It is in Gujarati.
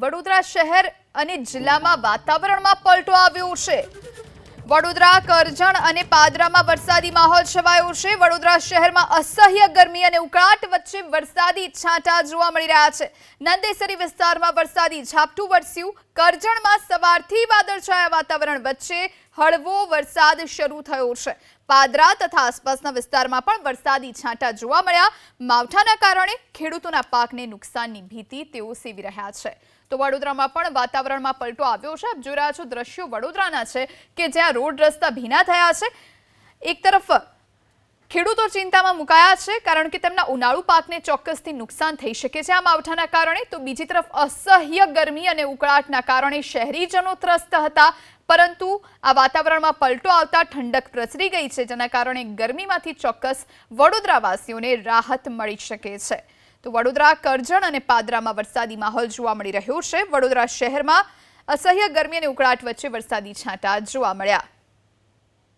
વડોદરા શહેર અને જિલ્લામાં વાતાવરણમાં પલટો આવ્યો છે. વડોદરા, કરજણ અને પાદરામાં વરસાદી માહોલ છવાયો છે. વડોદરા શહેરમાં અસહ્ય ગરમી અને ઉકળાટ વચ્ચે વરસાદી છાંટા જોવા મળી રહ્યા છે. નંદેસરી વિસ્તારમાં વરસાદી ઝાપટું વરસ્યું. કરજણમાં સવારથી વાદળછાયા વાતાવરણ વચ્ચે હળવો વરસાદ શરૂ થયો છે. પાદરા તથા આસપાસના વિસ્તારમાં પણ વરસાદી છાંટા જોવા મળ્યા. માવઠાના કારણે ખેડૂતોના પાકને નુકસાનની ભીતિ તેઓ સેવી રહ્યા છે. તો વડોદરામાં પણ વાતાવરણમાં પલટો આવ્યો છે. આપ જોઈ રહ્યા છો દ્રશ્યો વડોદરાના છે કે જ્યાં રોડ રસ્તા ભીના થયા છે. એક તરફ ખેડૂતો ચિંતામાં મુકાયા છે કારણ કે તેમના ઉનાળુ પાકને ચોક્કસથી નુકસાન થઈ શકે છે. આ માવઠાના કારણે તો બીજી તરફ અસહ્ય ગરમી અને ઉકળાટના કારણે શહેરીજનો ત્રસ્ત હતા. પરંતુ આ વાતાવરણમાં પલટો આવતા ઠંડક પ્રસરી ગઈ છે, જેના કારણે ગરમીમાંથી ચોક્કસ વડોદરાવાસીઓને રાહત મળી શકે છે. તો વડોદરા, કરજણ અને પાદરામાં વરસાદી માહોલ જોવા મળી રહ્યો છે. વડોદરા શહેરમાં અસહ્ય ગરમી અને ઉકળાટ વચ્ચે વરસાદી છાંટા જોવા મળ્યા.